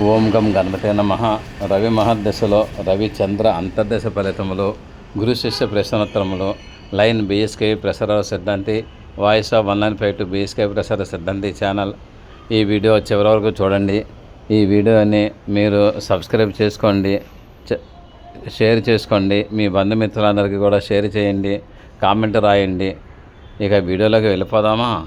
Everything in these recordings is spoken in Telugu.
ఓం గం గణపతే నమ. రవి మహర్దశలో రవిచంద్ర అంతర్దశ ఫలితములు గురు శిష్య ప్రశ్నోత్తరములు లైన్ బీఎస్కే ప్రసార సిద్ధాంతి voice of one nine five two BSK ప్రసార సిద్ధాంతి ఛానల్. ఈ వీడియో చివరి వరకు చూడండి. ఈ వీడియోని మీరు సబ్స్క్రైబ్ చేసుకోండి. చ- షేర్ చేసుకోండి. మీ బంధుమిత్రులందరికీ కూడా షేర్ చేయండి. కామెంట్ రాయండి. ఇక వీడియోలోకి వెళ్ళిపోదామా?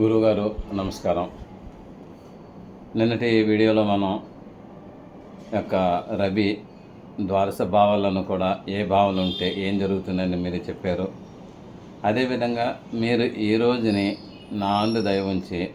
గురువుగారు నమస్కారం. నిన్నటి వీడియోలో మనం యొక్క రవి ద్వారస భావాలను కూడా ఏ భావాలు ఉంటే ఏం జరుగుతుందని మీరు చెప్పారు. అదేవిధంగా మీరు ఈ రోజుని నా అందు దయ ఉంచి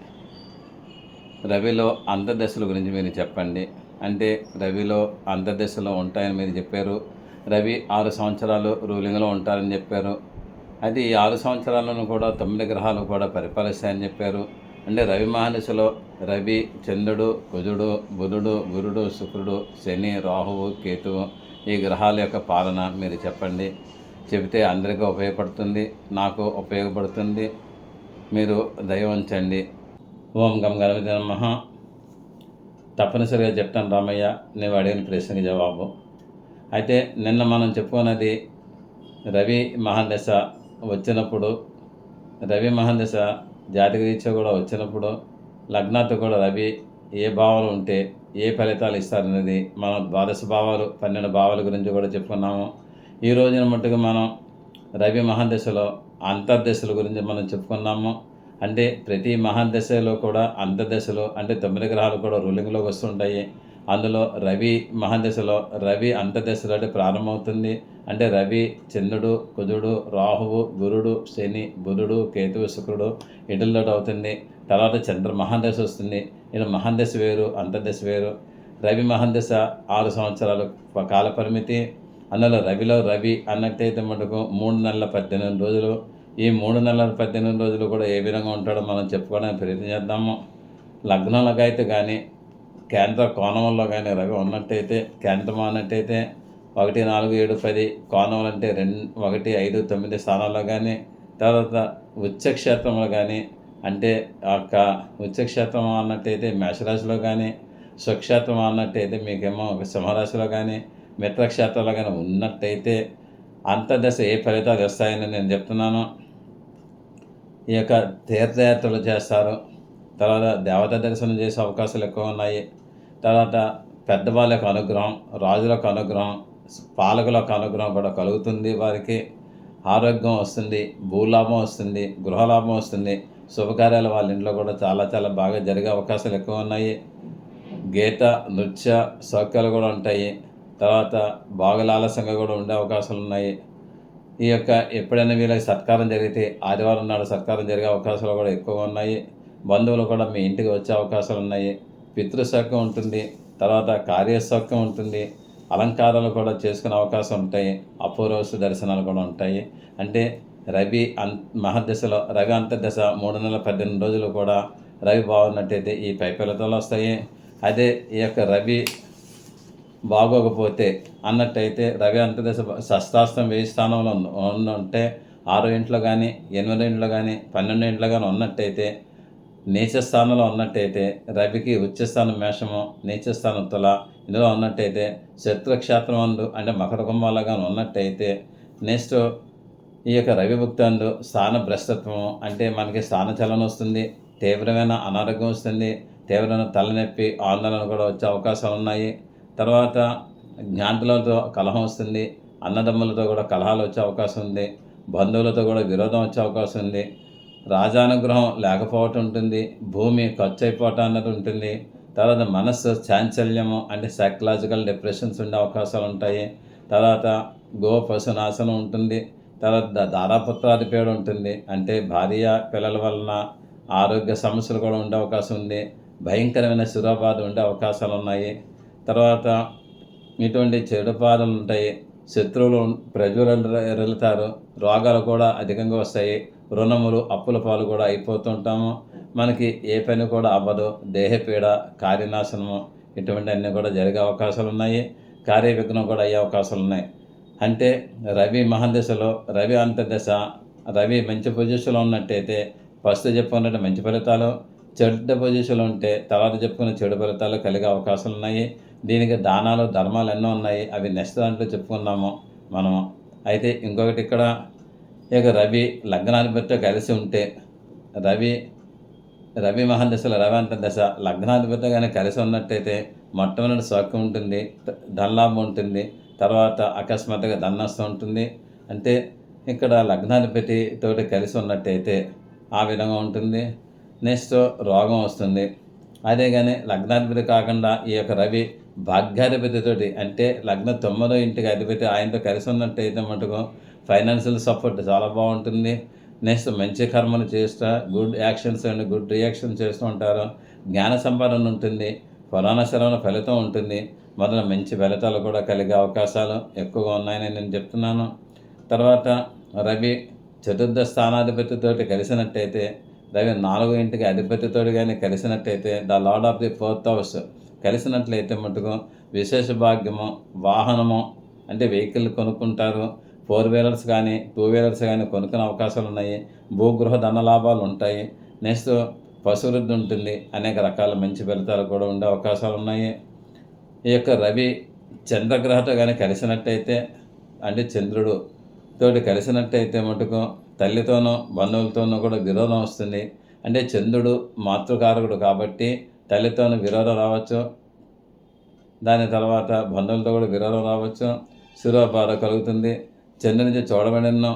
రవిలో అంతర్దశల గురించి మీరు చెప్పండి. అంటే రవిలో అంతర్దశలో ఉంటాయని మీరు చెప్పారు. రవి ఆరు సంవత్సరాలు రూలింగ్లో ఉంటారని చెప్పారు. అది ఈ ఆరు సంవత్సరాలను కూడా తొమ్మిది గ్రహాలు కూడా పరిపాలిస్తాయని చెప్పారు. అంటే రవి మహర్షిలో రవి చంద్రుడు కుజుడు బుధుడు గురుడు శుక్రుడు శని రాహువు కేతువు ఈ గ్రహాల యొక్క పాలన మీరు చెప్పండి. చెబితే అందరికీ ఉపయోగపడుతుంది నాకు ఉపయోగపడుతుంది. మీరు దయ ఉంచండి. ఓం గం గణపతి నమః. తప్పనిసరిగా చెప్తాను రామయ్య నువ్వు అడిగిన ప్రశ్నకి జవాబు. అయితే నిన్న మనం చెప్పుకున్నది రవి మహాదశ వచ్చినప్పుడు రవి మహందశ జాతక రీత్యా కూడా వచ్చినప్పుడు లగ్నాతో కూడా రవి ఏ భావాలు ఉంటే ఏ ఫలితాలు ఇస్తారనేది మనం ద్వాదశ భావాలు పన్నెండు భావాల గురించి కూడా చెప్పుకున్నాము. ఈ రోజున మట్టుకు మనం రవి మహాదశలో అంతర్దశల గురించి మనం చెప్పుకున్నాము. అంటే ప్రతి మహాదశలో కూడా అంతర్దశలు అంటే తొమ్మిది గ్రహాలు కూడా రూలింగ్లోకి వస్తుంటాయి. అందులో రవి మహాదశలో రవి అంతర్దశలో ప్రారంభమవుతుంది. అంటే రవి చంద్రుడు కుజుడు రాహువు గురుడు శని బుధుడు కేతువు శుక్రుడు ఇటుల్లో అవుతుంది. తర్వాత చంద్ర మహాదశ వస్తుంది. ఇలా మహాదశ వేరు అంతర్దశ వేరు. రవి మహాదశ ఆరు సంవత్సరాలు కాల పరిమితి. అందులో రవిలో రవి అన్నట్టయితే మటుకు మూడు నెలల పద్దెనిమిది రోజులు. ఈ మూడు నెలల పద్దెనిమిది రోజులు కూడా ఏ విధంగా ఉంటాడో మనం చెప్పుకోవడానికి ప్రయత్నం చేద్దాము. లగ్నంలోకి అయితే కానీ కేంద్ర కోణంలో కానీ రవి ఉన్నట్టయితే కేంద్రం అన్నట్టయితే ఒకటి నాలుగు ఏడు పది కోణములు అంటే రెండు ఒకటి ఐదు తొమ్మిది స్థానాల్లో కానీ తర్వాత ఉచ్చక్షేత్రంలో కానీ అంటే ఆ యొక్క ఉచ్చక్షేత్రం అన్నట్టయితే మేషరాశిలో కానీ స్వక్షేత్రం అన్నట్టయితే మీకేమో ఒక సింహరాశిలో కానీ మిత్రక్షేత్రంలో కానీ ఉన్నట్టయితే అంతర్దశ ఏ ఫలితాలు వస్తాయని నేను చెప్తున్నాను. ఈ యొక్క తీర్థయాత్రలు చేస్తారు. తర్వాత దేవత దర్శనం చేసే అవకాశాలు ఎక్కువ ఉన్నాయి. తర్వాత పెద్దవాళ్ళ యొక్క అనుగ్రహం రాజులకు అనుగ్రహం పాలకులకు అనుగ్రహం కూడా కలుగుతుంది వారికి. ఆరోగ్యం వస్తుంది భూలాభం వస్తుంది గృహలాభం వస్తుంది. శుభకార్యాలు వాళ్ళ ఇంట్లో కూడా చాలా చాలా బాగా జరిగే అవకాశాలు ఎక్కువ ఉన్నాయి. గీత నృత్య సౌక్యాలు కూడా ఉంటాయి. తర్వాత బాగులాలసంగా కూడా ఉండే అవకాశాలు ఉన్నాయి. ఈ యొక్క ఎప్పుడైనా వీళ్ళకి సత్కారం జరిగితే ఆదివారం నాడు సత్కారం జరిగే అవకాశాలు కూడా ఎక్కువగా ఉన్నాయి. బంధువులు కూడా మీ ఇంటికి వచ్చే అవకాశాలు ఉన్నాయి. పితృసౌఖ్యం ఉంటుంది తర్వాత కార్యసౌఖ్యం ఉంటుంది అలంకారాలు కూడా చేసుకునే అవకాశం ఉంటాయి అపూర్వశ దర్శనాలు కూడా ఉంటాయి. అంటే రవి అన్ మహర్దశలో రవి అంతర్దశ మూడు నెలల పద్దెనిమిది రోజులు కూడా రవి బాగున్నట్టయితే ఈ పై ఫలితాలు వస్తాయి. అదే ఈ యొక్క రవి బాగోకపోతే అన్నట్టయితే రవి అంతర్దశ షష్టాస్తం వెయ్యి స్థానంలో ఉంటే ఆరో ఇంట్లో కానీ ఎనిమిదో ఇంట్లో కానీ పన్నెండో ఇంట్లో కానీ ఉన్నట్టయితే నీచస్థానంలో ఉన్నట్టయితే రవికి ఉచ్చస్థానం మేషము నీచస్థానం తుల ఇందులో ఉన్నట్టయితే శత్రుక్షేత్రం అందు అంటే మకర కుంభాల్లో కానీ ఉన్నట్టయితే నెక్స్ట్ ఈ యొక్క రవి భుక్తందు స్థాన భ్రష్టత్వము అంటే మనకి స్థాన చలనం వస్తుంది తీవ్రమైన అనారోగ్యం వస్తుంది తీవ్రమైన తలనొప్పి ఆందోళన కూడా వచ్చే అవకాశాలు ఉన్నాయి. తర్వాత జ్ఞాతులతో కలహం వస్తుంది అన్నదమ్ములతో కూడా కలహాలు వచ్చే అవకాశం ఉంది బంధువులతో కూడా విరోధం వచ్చే అవకాశం ఉంది. రాజానుగ్రహం లేకపోవటం ఉంటుంది భూమి ఖర్చు అయిపోవటం అన్నది ఉంటుంది. తర్వాత మనస్సు చాంచల్యము అంటే సైకలాజికల్ డిప్రెషన్స్ ఉండే అవకాశాలు ఉంటాయి. తర్వాత గో పశునాశనం ఉంటుంది. తర్వాత దారాపుత్రాది పేరు ఉంటుంది. అంటే భార్య పిల్లల వలన ఆరోగ్య సమస్యలు కూడా ఉండే అవకాశం ఉంది. భయంకరమైన శిరోబాధ ఉండే అవకాశాలు ఉన్నాయి. తర్వాత ఇటువంటి చెడు బాధలు ఉంటాయి. శత్రువులు ప్రజలు వెళ్తారు రోగాలు కూడా అధికంగా వస్తాయి. రుణములు అప్పుల పాలు కూడా అయిపోతుంటాము. మనకి ఏ పని కూడా అవ్వదు. దేహపీడ కార్యనాశనము ఇటువంటి అన్నీ కూడా జరిగే అవకాశాలు ఉన్నాయి కార్య విఘ్నం కూడా అయ్యే అవకాశాలు ఉన్నాయి అంటే రవి మహాదశలో రవి అంతర్దశ రవి మంచి పొజిషన్లో ఉన్నట్టయితే ఫస్ట్ చెప్పుకున్నట్టు మంచి ఫలితాలు చెడ్డ పొజిషన్లో ఉంటే తర్వాత చెప్పుకున్న చెడు ఫలితాలు కలిగే అవకాశాలు ఉన్నాయి దీనికి దానాలు ధర్మాలు ఎన్నో ఉన్నాయి. అవి నెక్స్ట్ దాంట్లో చెప్పుకున్నాము మనము. అయితే ఇంకొకటి ఇక్కడ ఇక రవి లగ్నాధిపతితో కలిసి ఉంటే రవి రవి మహాదశలో రవి అంత దశ లగ్నాధిపతితో కానీ కలిసి ఉన్నట్టయితే మొట్టమొదటి సౌఖ్యం ఉంటుంది ధనలాభం ఉంటుంది తర్వాత అకస్మాత్తుగా ధననష్టం ఉంటుంది. అంటే ఇక్కడ లగ్నాధిపతి తోటి కలిసి ఉన్నట్టయితే ఆ విధంగా ఉంటుంది. నెక్స్ట్ రోగం వస్తుంది. అదే కానీ లగ్నాధిపతి కాకుండా ఈ యొక్క రవి భాగ్యాధిపతితోటి అంటే లగ్న తొమ్మిదో ఇంటికి అధిపతి ఆయనతో కలిసి ఉన్నట్టయితే మటుకు ఫైనాన్షియల్ సపోర్ట్ చాలా బాగుంటుంది. నెక్స్ట్ మంచి కర్మలు చేస్తా good actions and good reaction చేస్తూ ఉంటారు. జ్ఞాన సంపాదన ఉంటుంది. పురాణ శ్రవణ ఫలితం ఉంటుంది. మొదలు మంచి ఫలితాలు కూడా కలిగే అవకాశాలు ఎక్కువగా ఉన్నాయని నేను చెప్తున్నాను. తర్వాత రవి చతుర్థ స్థానాధిపతితోటి కలిసినట్టయితే రవి నాలుగు ఇంటికి అధిపతితోటి కానీ కలిసినట్టయితే the lord of the fourth house కలిసినట్లయితే మటుకు విశేష భాగ్యము వాహనము అంటే వెహికల్ కొనుక్కుంటారు. ఫోర్ వీలర్స్ కానీ టూ వీలర్స్ కానీ కొనుక్కునే అవకాశాలు ఉన్నాయి. భూగృహ ధన లాభాలు ఉంటాయి. నెక్స్ట్ పశువృద్ధి ఉంటుంది. అనేక రకాల మంచి ఫలితాలు కూడా ఉండే అవకాశాలు ఉన్నాయి. ఈ యొక్క రవి చంద్రగ్రహతో కానీ కలిసినట్టయితే అంటే చంద్రుడు తోటి కలిసినట్టయితే మటుకు తల్లితోనూ బంధువులతోనూ కూడా విరోధం వస్తుంది. అంటే చంద్రుడు మాతృకారకుడు కాబట్టి తల్లితోనూ విరోధం రావచ్చు. దాని తర్వాత బంధువులతో కూడా విరోధం రావచ్చు. శిరోబాధ కలుగుతుంది. చంద్రుని చూడబడిన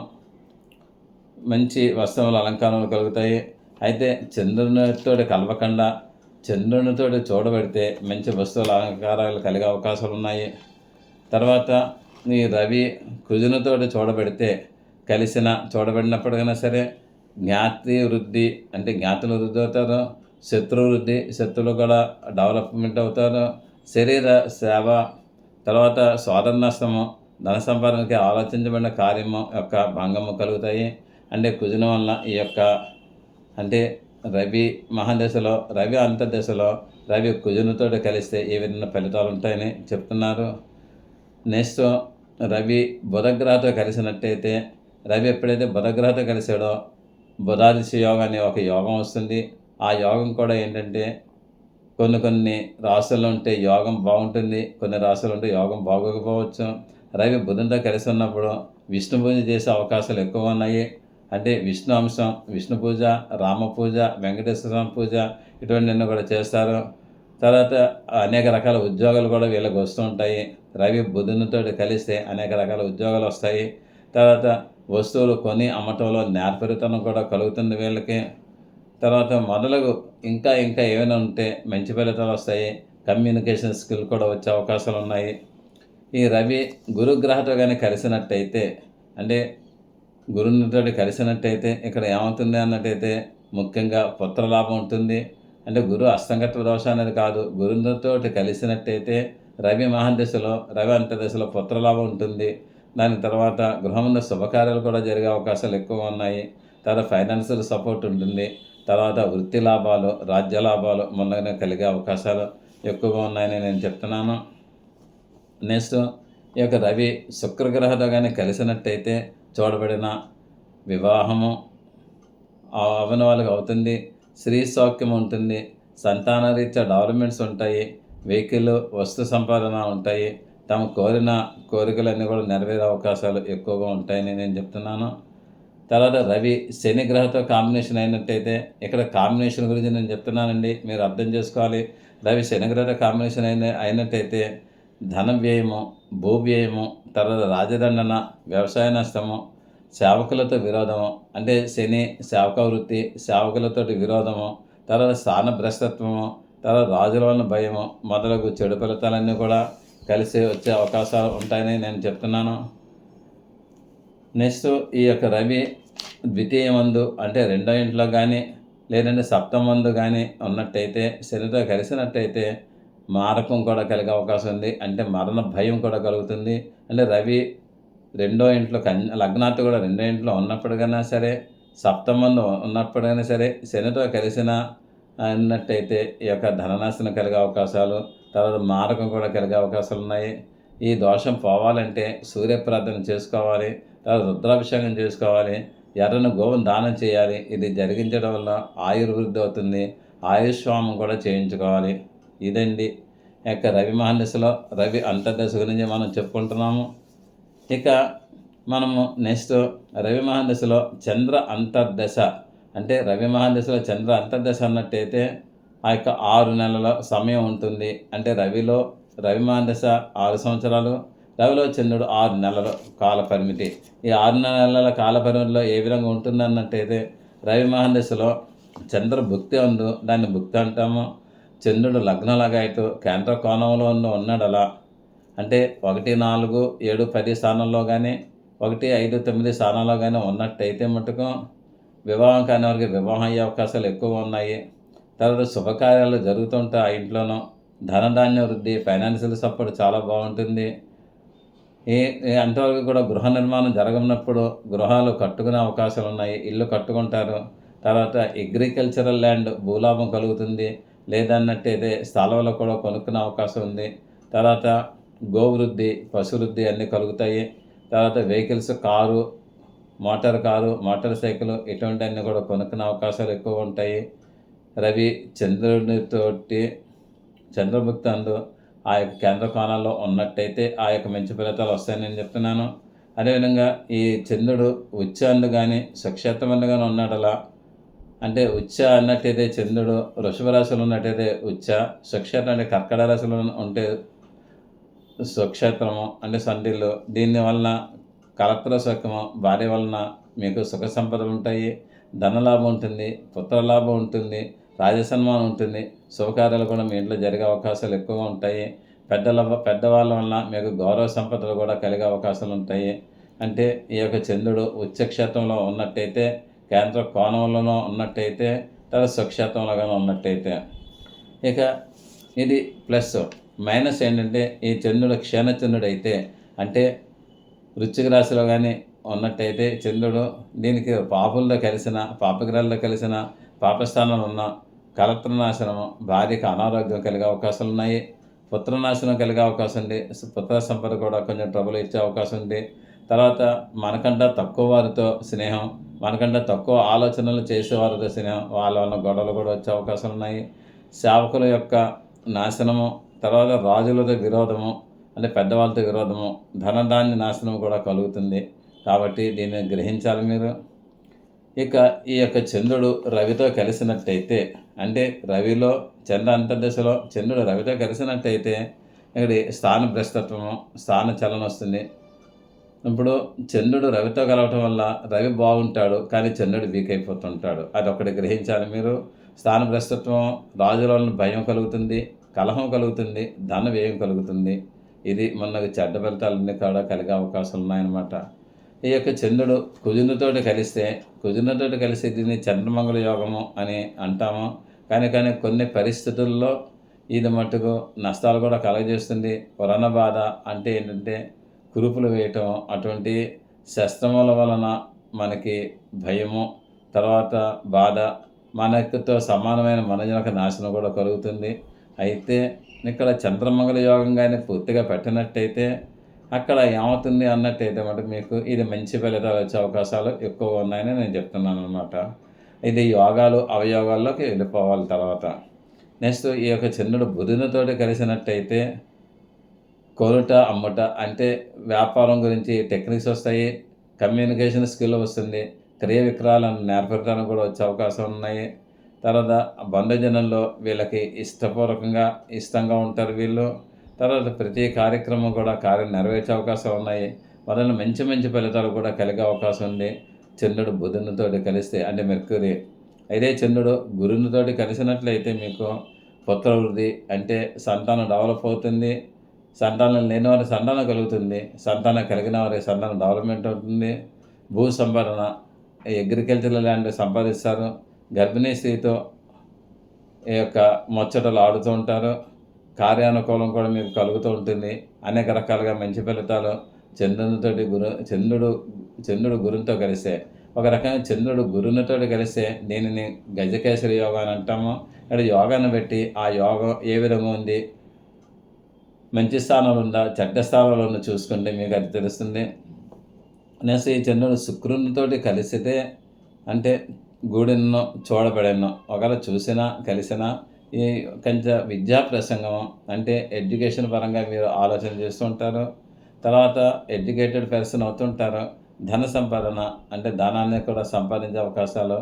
మంచి వస్త్రములు అలంకారాలు కలుగుతాయి. అయితే చంద్రునితో కలవకుండా చంద్రునితో చూడబెడితే మంచి వస్తువుల అలంకారాలు కలిగే అవకాశాలు ఉన్నాయి. తర్వాత ఈ రవి కుజునితో చూడబెడితే కలిసిన చూడబడినప్పటికైనా సరే జ్ఞాతి వృద్ధి అంటే జ్ఞాతులు వృద్ధి అవుతారు. శత్రు వృద్ధి శత్రువులు కూడా డెవలప్మెంట్ అవుతారు. శరీర సేవ తర్వాత స్వాతంత్ర నష్టము ధన సంపాదనకి ఆలోచించబడిన కార్యము యొక్క భంగము కలుగుతాయి. అంటే కుజున వల్ల ఈ యొక్క అంటే రవి మహాదశలో రవి అంతర్దశలో రవి కుజునితో కలిస్తే ఏ విధంగా ఫలితాలు ఉంటాయని చెప్తున్నారు. నెక్స్ట్ రవి బుధగ్రహతో కలిసినట్టయితే రవి ఎప్పుడైతే బుధగ్రహతో కలిసాడో బుధాదిశ యోగం అనే ఒక యోగం వస్తుంది. ఆ యోగం కూడా ఏంటంటే కొన్ని కొన్ని రాసుల్లో ఉంటే యోగం బాగుంటుంది కొన్ని రాసులు ఉంటే యోగం బాగోకపోవచ్చు. రవి బుధంతో కలిసి ఉన్నప్పుడు విష్ణు పూజ చేసే అవకాశాలు ఎక్కువ ఉన్నాయి. అంటే విష్ణు అంశం విష్ణు పూజ రామ పూజ వెంకటేశ్వర పూజ ఇటువంటివన్నీ కూడా చేస్తారు. తర్వాత అనేక రకాల ఉద్యోగాలు కూడా వీళ్ళకి వస్తూ ఉంటాయి. రవి బుధునితో కలిస్తే అనేక రకాల ఉద్యోగాలు వస్తాయి. తర్వాత వస్తువులు కొని అమ్మటంలో నేర్పరితనం కూడా కలుగుతుంది వీళ్ళకి. తర్వాత మొదలగు ఇంకా ఇంకా ఏమైనా ఉంటే మంచి ఫలితాలు వస్తాయి. కమ్యూనికేషన్ స్కిల్ కూడా వచ్చే అవకాశాలు ఉన్నాయి. ఈ రవి గురుగ్రహతో కానీ కలిసినట్టయితే అంటే గురునితో కలిసినట్టయితే ఇక్కడ ఏమవుతుంది అన్నట్టయితే ముఖ్యంగా పుత్రలాభం ఉంటుంది. అంటే గురు అస్తంగత్వ దోషం అనేది కాదు. గురునితో కలిసినట్టయితే రవి మహాదశలో రవి అంతర్దశలో పుత్రలాభం ఉంటుంది. దాని తర్వాత గృహమున్న శుభకార్యాలు కూడా జరిగే అవకాశాలు ఎక్కువ ఉన్నాయి. తర్వాత ఫైనాన్షియల్ సపోర్ట్ ఉంటుంది. తర్వాత వృత్తి లాభాలు రాజ్య లాభాలు మొన్న కలిగే అవకాశాలు ఎక్కువగా ఉన్నాయని నేను చెప్తున్నాను. నెక్స్ట్ ఈ యొక్క రవి శుక్రగ్రహతో కానీ కలిసినట్టయితే చూడబడిన వివాహము అవన వాళ్ళకి అవుతుంది. స్త్రీ సౌఖ్యం ఉంటుంది. సంతాన రీత్యా డెవలప్మెంట్స్ ఉంటాయి. వెహికల్ వస్తు సంపాదన ఉంటాయి. తమ కోరిన కోరికలన్నీ కూడా నెరవేరే అవకాశాలు ఎక్కువగా ఉంటాయని నేను చెప్తున్నాను. తర్వాత రవి శని గ్రహతో కాంబినేషన్ అయినట్టయితే ఇక్కడ కాంబినేషన్ గురించి నేను చెప్తున్నానండి. మీరు అర్థం చేసుకోవాలి. రవి శని గ్రహతో కాంబినేషన్ అయిన అయినట్టయితే ధన వ్యయము భూ వ్యయము తర్వాత రాజదండన వ్యవసాయ నష్టము సేవకులతో విరోధము అంటే శని సేవక వృత్తి సేవకులతోటి విరోధము తర్వాత స్థానభ్రష్టత్వము తర్వాత రాజుల వలన భయము మొదలగు చెడు ఫలితాలన్నీ కూడా కలిసి వచ్చే అవకాశాలు ఉంటాయని నేను చెప్తున్నాను. నెక్స్ట్ ఈ యొక్క రవి ద్వితీయ మందు అంటే రెండో ఇంట్లో కానీ లేదంటే సప్తమందు కానీ ఉన్నట్టయితే శనితో కలిసినట్టయితే మారకం కూడా కలిగే అవకాశం ఉంది. అంటే మరణ భయం కూడా కలుగుతుంది. అంటే రవి రెండో ఇంట్లో కన్ లగ్నాత్తు కూడా రెండో ఇంట్లో ఉన్నప్పటికైనా సరే సప్తమందు ఉన్నప్పటికైనా సరే శనితో కలిసిన అన్నట్టయితే ఈ యొక్క ధననాశనం కలిగే అవకాశాలు తర్వాత మారకం కూడా కలిగే అవకాశాలు ఉన్నాయి. ఈ దోషం పోవాలంటే సూర్యప్రార్థన చేసుకోవాలి తర్వాత రుద్రాభిషేకం చేసుకోవాలి ఎర్రను గోవును దానం చేయాలి. ఇది జరిగించడం వల్ల ఆయుర్వృద్ధి అవుతుంది. ఆయుష్వామం కూడా చేయించుకోవాలి. ఇదండి. యొక్క రవి మహాదశలో రవి అంతర్దశ గురించి మనం చెప్పుకుంటున్నాము. ఇక మనము నెక్స్ట్ రవి మహాదశలో చంద్ర అంతర్దశ. అంటే రవి మహాదశలో చంద్ర అంతర్దశ అన్నట్టయితే ఆ యొక్క ఆరు నెలల సమయం ఉంటుంది. అంటే రవిలో రవి మహర్దశ ఆరు సంవత్సరాలు రవిలో చంద్రుడు ఆరు నెలల కాల పరిమితి. ఈ ఆరు నెలల కాల పరిమితిలో ఏ విధంగా ఉంటుంది అన్నట్టయితే రవి మహర్దశలో చంద్ర భుక్తి ఉందో దాన్ని భుక్తి అంటాము. చంద్రుడు లగ్నలాగా అయితే కేంద్ర కోణంలో ఉన్న ఉన్నాడు అలా. అంటే ఒకటి నాలుగు ఏడు పది స్థానంలో కానీ ఒకటి ఐదు తొమ్మిది స్థానాల్లో కానీ ఉన్నట్టయితే మటుకు వివాహం కాని వారికి వివాహం అయ్యే అవకాశాలు ఎక్కువ ఉన్నాయి. తర్వాత శుభకార్యాలు జరుగుతుంటాయి ఆ ఇంట్లోనూ. ధనధాన్య వృద్ధి ఫైనాన్షియల్ సపోర్ట్ చాలా బాగుంటుంది. ఏ ఏ అంతవరకు కూడా గృహ నిర్మాణం జరగనప్పుడు గృహాలు కట్టుకునే అవకాశాలు ఉన్నాయి ఇల్లు కట్టుకుంటారు. తర్వాత అగ్రికల్చరల్ ల్యాండ్ భూలాభం కలుగుతుంది. లేదన్నట్టయితే స్థలంలో కూడా కొనుక్కునే అవకాశం ఉంది. తర్వాత గోవృద్ధి పశువృద్ధి అన్నీ కలుగుతాయి. తర్వాత vehicles car motor car motorcycle ఇటువంటి అన్నీ కూడా కొనుక్కునే అవకాశాలు ఎక్కువ ఉంటాయి. రవి చంద్రుడితోటి చంద్రముక్తి అందు ఆ యొక్క కేంద్ర కోణాల్లో ఉన్నట్టయితే ఆ యొక్క మంచి ఫలితాలు వస్తాయని నేను చెప్తున్నాను. అదేవిధంగా ఈ చంద్రుడు ఉచ్చాందు కానీ సుక్షేత్రమందు కానీ ఉన్నాడలా అంటే ఉచ్చ అన్నట్టయితే చంద్రుడు వృషభ రాశిలో ఉన్నట్టయితే ఉచ్చ సుక్షేత్రం అంటే కర్కట రాశిలో ఉంటే సుక్షేత్రము అంటే సంధిల్లు దీని వలన కలత్ర సుఖము భార్య వలన మీకు సుఖ సంపదలు ఉంటాయి ధనలాభం ఉంటుంది పుత్రలాభం ఉంటుంది రాజసన్మానం ఉంటుంది. శుభకార్యాలు కూడా మీ ఇంట్లో జరిగే అవకాశాలు ఎక్కువగా ఉంటాయి. పెద్దల పెద్దవాళ్ళ వలన మీకు గౌరవ సంపదలు కూడా కలిగే అవకాశాలు ఉంటాయి. అంటే ఈ యొక్క చంద్రుడు ఉచ్చక్షేత్రంలో ఉన్నట్టయితే కేంద్ర కోణంలోనో ఉన్నట్టయితే తర్వాత సుక్షేత్రంలో ఉన్నట్టయితే. ఇక ఇది ప్లస్. మైనస్ ఏంటంటే ఈ చంద్రుడు క్షీణచంద్రుడు అయితే అంటే వృశ్చిక రాశిలో కానీ ఉన్నట్టయితే చంద్రుడు దీనికి పాపుల్లో కలిసిన పాపగ్రహాల్లో కలిసిన పాపస్థానంలో ఉన్న కలత్రనాశనము భార్యకు అనారోగ్యం కలిగే అవకాశాలు ఉన్నాయి. పుత్రనాశనం కలిగే అవకాశం ఉంది. పుత్ర సంపద కూడా కొంచెం ట్రబుల్ ఇచ్చే అవకాశం ఉంది. తర్వాత మనకంట తక్కువ వారితో స్నేహం మనకంటే తక్కువ ఆలోచనలు చేసేవారు దశన వాళ్ళ వల్ల గొడవలు కూడా వచ్చే అవకాశాలు ఉన్నాయి. సేవకుల యొక్క నాశనము తర్వాత రాజులతో విరోధము అంటే పెద్దవాళ్ళతో విరోధము ధనధాన్య నాశనం కూడా కలుగుతుంది. కాబట్టి దీన్ని గ్రహించాలి మీరు. ఇక ఈ యొక్క చంద్రుడు రవితో కలిసినట్టయితే అంటే రవిలో చంద్ర అంతర్దశలో చంద్రుడు రవితో కలిసినట్టయితే ఇక్కడ స్థాన భ్రష్టత్వము స్థాన చలనం వస్తుంది ఇప్పుడు చంద్రుడు రవితో కలవటం వల్ల రవి బాగుంటాడు కానీ చంద్రుడు వీక్ అయిపోతుంటాడు. అది ఒకటి గ్రహించాలి మీరు. స్థాన ప్రస్తుతం రాజుల వలన భయం కలుగుతుంది కలహం కలుగుతుంది ధన వ్యయం కలుగుతుంది. ఇది మొన్న చెడ్డ ఫలితాలన్నీ కూడా కలిగే అవకాశాలు ఉన్నాయన్నమాట. ఈ యొక్క చంద్రుడు కుజునితోటి కలిస్తే కుజునితోటి కలిసి దీన్ని చంద్రమంగళ యోగము అని అంటాము. కానీ కానీ కొన్ని పరిస్థితుల్లో ఇది మట్టుకు నష్టాలు కూడా కలగజేస్తుంది. పురాణ బాధ అంటే ఏంటంటే కురుపులు వేయటం అటువంటి శస్త్రముల వలన మనకి భయము తర్వాత బాధ మనకుతో సమానమైన మనజనక నాశనం కూడా కలుగుతుంది. అయితే ఇక్కడ చంద్రమంగళ యోగం కానీ పూర్తిగా పెట్టినట్టయితే అక్కడ ఏమవుతుంది అన్నట్టయితే మనకు మీకు ఇది మంచి ఫలితాలు వచ్చే అవకాశాలు ఎక్కువ ఉన్నాయని నేను చెప్తున్నాను అనమాట ఇది యోగాలు అవయోగాల్లోకి వెళ్ళిపోవాలి తర్వాత. నెక్స్ట్ ఈ యొక్క చంద్రుడు బుధునితోటి కలిసినట్టయితే కొనుట అమ్ముట అంటే వ్యాపారం గురించి టెక్నిక్స్ వస్తాయి కమ్యూనికేషన్ స్కిల్ వస్తుంది క్రియ విక్రయాలను నేర్పడానికి కూడా వచ్చే అవకాశం ఉన్నాయి. తర్వాత బంధుజనంలో వీళ్ళకి ఇష్టపూర్వకంగా ఇష్టంగా ఉంటారు వీళ్ళు. తర్వాత ప్రతి కార్యక్రమం కూడా కార్యం నెరవేర్చే అవకాశం ఉన్నాయి. వలన మంచి మంచి ఫలితాలు కూడా కలిగే అవకాశం ఉంది. చంద్రుడు బుధునితో కలిస్తే అంటే మెర్క్యూరీ. అయితే చంద్రుడు గురునితోటి కలిసినట్లయితే మీకు పుత్రవృద్ధి అంటే సంతానం డెవలప్ అవుతుంది. సంతానం లేని వారి సంతానం కలుగుతుంది. సంతానం కలిగిన వారి సంతానం డెవలప్మెంట్ అవుతుంది. భూ సంపాదన అగ్రికల్చర్ ల్యాండ్ సంపాదిస్తారు. గర్భిణీ స్త్రీతో ఈ యొక్క ముచ్చటలు ఆడుతూ ఉంటారు. కార్యానుకూలం కూడా మీకు కలుగుతూ ఉంటుంది. అనేక రకాలుగా మంచి ఫలితాలు చంద్రునితోటి గురు చంద్రుడు చంద్రుడు గురునితో కలిసే. ఒక రకంగా చంద్రుడు గురునితో కలిస్తే దీనిని గజకేసరి యోగా అని అంటాము. ఇక్కడ యోగాను పెట్టి ఆ యోగం ఏ విధంగా ఉంది? మంచి స్థానంలో ఉందా చెడ్డ స్థానంలో ఉందా చూసుకుంటే మీకు అది తెలుస్తుంది. అనేసి ఈ చంద్రుడు శుక్రునితో కలిసితే అంటే గూడెన్నో చూడబడెన్నో ఒకవేళ చూసినా కలిసినా ఈ కొంచెం విద్యా ప్రసంగం అంటే ఎడ్యుకేషన్ పరంగా మీరు ఆలోచన చేస్తుంటారు తర్వాత ఎడ్యుకేటెడ్ పర్సన్ అవుతుంటారు. ధన సంపాదన అంటే ధనాన్ని కూడా సంపాదించే అవకాశాలు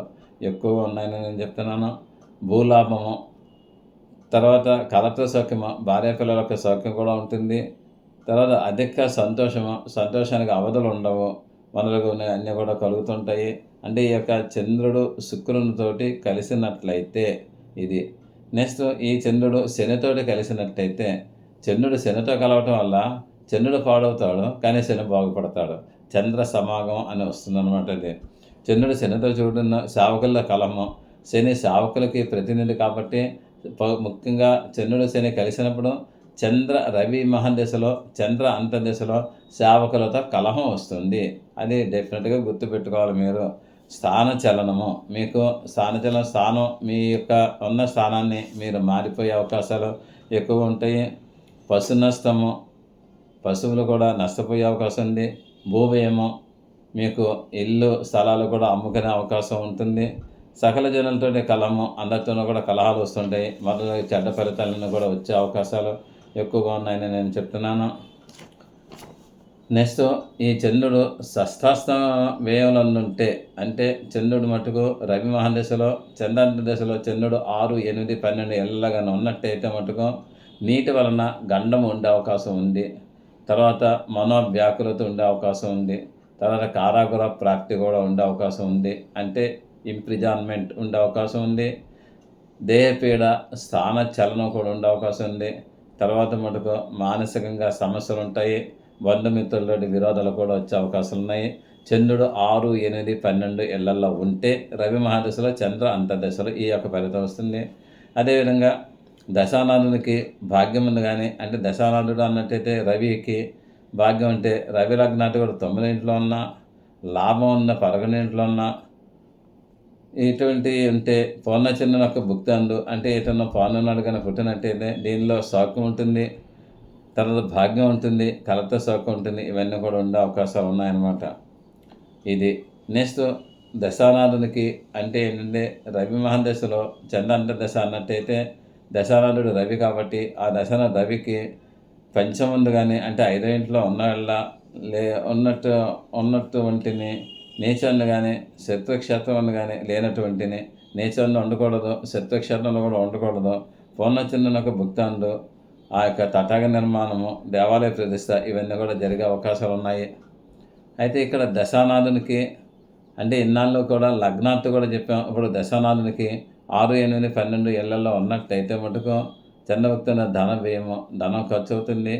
ఎక్కువగా ఉన్నాయని నేను చెప్తున్నాను. భూలాభము తర్వాత కలత్వ సౌఖ్యము? భార్య పిల్లల సౌఖ్యం కూడా ఉంటుంది. తర్వాత అధిక సంతోషము? సంతోషానికి అవధులు ఉండవు. మనలకు అన్నీ కూడా కలుగుతుంటాయి. అంటే ఈ యొక్క చంద్రుడు శుక్రునితోటి కలిసినట్లయితే ఇది. నెక్స్ట్ ఈ చంద్రుడు శనితోటి కలిసినట్లయితే చంద్రుడు శనితో కలవటం వల్ల చంద్రుడు పాడవుతాడు కానీ శని బాగుపడతాడు. చంద్ర సమాగం అని వస్తుందన్నమాట ఇది. చంద్రుడు శనితో చూడున్న శావకుల కలము శని శావకులకి ప్రతినిధి కాబట్టి ముఖ్యంగా చంద్రుడు శని కలిసినప్పుడు చంద్ర రవి మహందశలో చంద్ర అంతర్దశలో సేవకులతో కలహం వస్తుంది. అది డెఫినెట్గా గుర్తుపెట్టుకోవాలి మీరు. స్థాన చలనము. మీకు స్థానచలనం స్థానం మీ యొక్క ఉన్న స్థానాన్ని మీరు మారిపోయే అవకాశాలు ఎక్కువ ఉంటాయి. పశు నష్టము. పశువులు కూడా నష్టపోయే అవకాశం ఉంది. భూవ్యయము. మీకు ఇల్లు స్థలాలు కూడా అమ్ముకునే అవకాశం ఉంటుంది. సకల జనులతో కలము అందరితోనూ కూడా కలహాలు వస్తుంటాయి. మొదలు చెడ్డ ఫలితాలను కూడా వచ్చే అవకాశాలు ఎక్కువగా ఉన్నాయని నేను చెప్తున్నాను. నెక్స్ట్ ఈ చంద్రుడు షష్టాస్త వ్యయంలో ఉంటే అంటే చంద్రుడు మటుకు రవి మహాదశలో చంద్రాంత దశలో చంద్రుడు ఆరు ఎనిమిది పన్నెండు ఎల్లగానే ఉన్నట్టయితే మటుకు నీటి వలన గండం ఉండే అవకాశం ఉంది. తర్వాత మనోవ్యాకులత ఉండే అవకాశం ఉంది. తర్వాత కారాగుర ప్రాప్తి కూడా ఉండే అవకాశం ఉంది. అంటే ఇంప్రిజాన్మెంట్ ఉండే అవకాశం ఉంది. దేహపీడ స్థాన చలనం కూడా ఉండే అవకాశం ఉంది. తర్వాత మటుకు మానసికంగా సమస్యలు ఉంటాయి. బంధుమిత్రులతో విరోధాలు కూడా వచ్చే అవకాశాలు ఉన్నాయి. చంద్రుడు ఆరు ఎనిమిది పన్నెండు ఇళ్ళల్లో ఉంటే రవి మహాదశలో చంద్ర అంతర్దశలో ఈ యొక్క ఫలితం వస్తుంది. అదేవిధంగా దశానాథునికి భాగ్యం ఉంది కానీ అంటే దశానాథుడు అన్నట్టయితే రవికి భాగ్యం అంటే రవి లగ్నాటి కూడా తొమ్మిది ఇంట్లో ఉన్న లాభం ఉన్న పదకొండింట్లో ఉన్న ఇటువంటి ఉంటే పౌర్ణ చిన్న యొక్క భుక్తాండు. అంటే ఏటన్నా పౌర్ణనాడు కానీ పుట్టినట్టయితే దీనిలో శోకం ఉంటుంది? తర్వాత భాగ్యం ఉంటుంది కలత శోకం ఉంటుంది ఇవన్నీ కూడా ఉండే అవకాశాలు ఉన్నాయన్నమాట. ఇది నెక్స్ట్ దశానాథునికి అంటే ఏంటంటే రవి మహాదశలో చంద్రాంత దశ అన్నట్టయితే దశానాథుడు రవి కాబట్టి ఆ దశన రవికి పంచముందు కానీ అంటే ఐదో ఇంట్లో ఉన్న లే ఉన్నట్టు ఉన్నటువంటిని నేచర్ని కానీ శత్రుక్షేత్రంలో కానీ లేనటువంటిని నేచర్లో ఉండకూడదు శత్రుక్షేత్రంలో కూడా ఉండకూడదు పూర్ణచంద్రుని యొక్క భుక్తాండు ఆ యొక్క తటాక నిర్మాణము దేవాలయ ప్రతిష్ట ఇవన్నీ కూడా జరిగే అవకాశాలు ఉన్నాయి. అయితే ఇక్కడ దశానాథునికి అంటే ఇన్నాళ్ళు కూడా లగ్నాత్తు కూడా చెప్పాం. ఇప్పుడు దశానాథునికి ఆరు ఎనిమిది పన్నెండు ఇళ్ళలో ఉన్నట్టయితే మటుకు చంద్రభక్తున్న ధన వ్యయము ధనం ఖర్చు అవుతుంది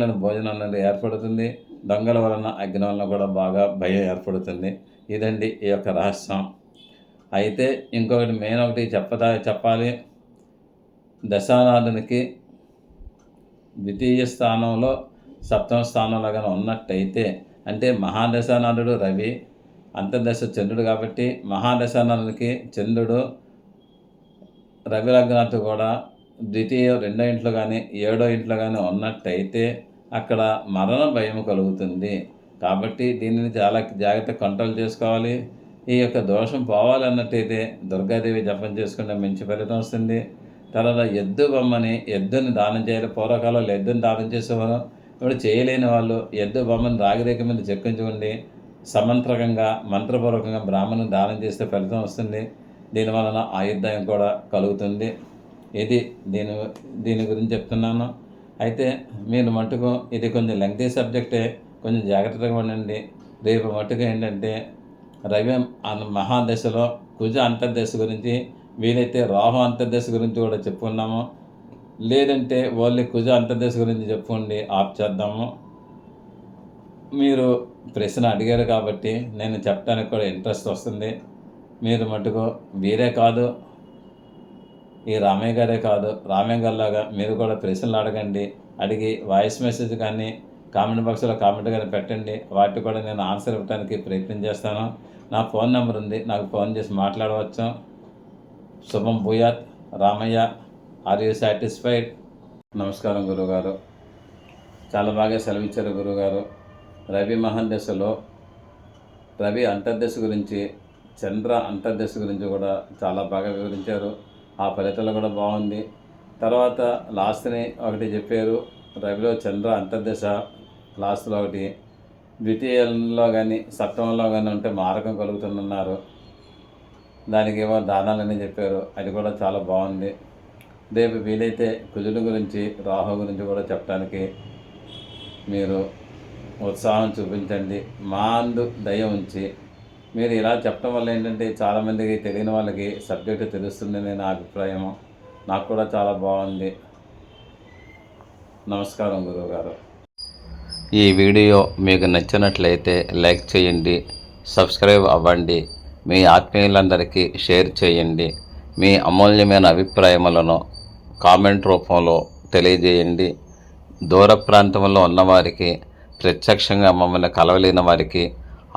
లేని భోజనం అనేది ఏర్పడుతుంది. దొంగల వలన అగ్ని వలన కూడా బాగా భయం ఏర్పడుతుంది. ఇదండి ఈ యొక్క రహస్యం. అయితే ఇంకొకటి మెయిన్ ఒకటి చెప్పదా చెప్పాలి. దశానాథునికి ద్వితీయ స్థానంలో సప్తమ స్థానంలో కానీ ఉన్నట్టయితే అంటే మహాదశానాథుడు రవి అంతర్దశ చంద్రుడు కాబట్టి మహాదశానాథునికి చంద్రుడు రవి లగ్నాథ్ కూడా ద్వితీయ రెండో ఇంట్లో కానీ ఏడో ఇంట్లో కానీ ఉన్నట్టయితే అక్కడ మరణ భయం కలుగుతుంది. కాబట్టి దీనిని చాలా జాగ్రత్త కంట్రోల్ చేసుకోవాలి. ఈ యొక్క దోషం పోవాలన్నట్టయితే దుర్గాదేవి జపం చేసుకుంటే మంచి ఫలితం వస్తుంది. తర్వాత ఎద్దు బొమ్మని ఎద్దుని దానం చేయాలి. పూర్వకాలంలో ఎద్దుని దానం చేసేవారు. ఇప్పుడు చేయలేని వాళ్ళు ఎద్దు బొమ్మని రాగిరేఖ మీద చెక్కించుకోండి. సమంత్రకంగా మంత్రపూర్వకంగా బ్రాహ్మణుని దానం చేస్తే ఫలితం వస్తుంది. దీని వలన ఆయుర్దాయం కూడా కలుగుతుంది. ఇది దీని దీని గురించి చెప్తున్నాను. అయితే మీరు మటుకు ఇది కొంచెం లెంగ్తీ సబ్జెక్టే కొంచెం జాగ్రత్తగా ఉండండి. రేపు మటుకు ఏంటంటే రవి మహాదశలో కుజ అంతర్దశ గురించి వీలైతే రాహు అంతర్దశ గురించి కూడా చెప్పుకున్నాము లేదంటే ఓన్లీ కుజ అంతర్దశ గురించి చెప్పుకోండి ఆఫ్ చేద్దాము. మీరు ప్రశ్న అడిగారు కాబట్టి నేను చెప్పడానికి కూడా ఇంట్రెస్ట్ వస్తుంది. మీరు మటుకు మీరే కాదు ఈ రామయ్య గారే కాదు రామయ్య గారిలాగా మీరు కూడా ప్రశ్నలు అడగండి అడిగి వాయిస్ మెసేజ్ కానీ కామెంట్ బాక్స్లో కామెంట్ కానీ పెట్టండి వాటికి కూడా నేను ఆన్సర్ ఇవ్వడానికి ప్రయత్నం చేస్తాను. నా ఫోన్ నెంబర్ ఉంది నాకు ఫోన్ చేసి మాట్లాడవచ్చు. శుభం భూయాత్ రామయ్య ఆర్ యూ సాటిస్ఫైడ్ నమస్కారం గురుగారు. చాలా బాగా సెలవిచ్చారు గురుగారు. రవి మహన్ దశలో రవి అంతర్దశ గురించి చంద్ర అంతర్దశ గురించి కూడా చాలా బాగా వివరించారు. ఆ ఫలితాలు కూడా బాగుంది. తర్వాత లాస్ట్ని ఒకటి చెప్పారు రవిలో చంద్ర అంతర్దశ లాస్ట్లో ఒకటి. ద్వితీయంలో కానీ సప్తమంలో కానీ ఉంటే మారకం కలుగుతుందన్నారు. దానికి ఏమో దానాలని చెప్పారు అది కూడా చాలా బాగుంది. రేపు వీలైతే కుజుడు గురించి రాహు గురించి కూడా చెప్పడానికి మీరు ఉత్సాహం చూపించండి. మా అందు దయ ఉంచి మీరు ఇలా చెప్పడం వల్ల ఏంటంటే చాలామందికి తెలియని వాళ్ళకి సబ్జెక్టు తెలుస్తుందని నా అభిప్రాయము నాకు కూడా చాలా బాగుంది. నమస్కారం గురువుగారు. ఈ వీడియో మీకు నచ్చినట్లయితే లైక్ చేయండి సబ్స్క్రైబ్ అవ్వండి మీ ఆత్మీయులందరికీ షేర్ చేయండి మీ అమూల్యమైన అభిప్రాయములను కామెంట్ రూపంలో తెలియజేయండి. దూర ప్రాంతంలో ఉన్నవారికి ప్రత్యక్షంగా మమ్మల్ని కలవలేని వారికి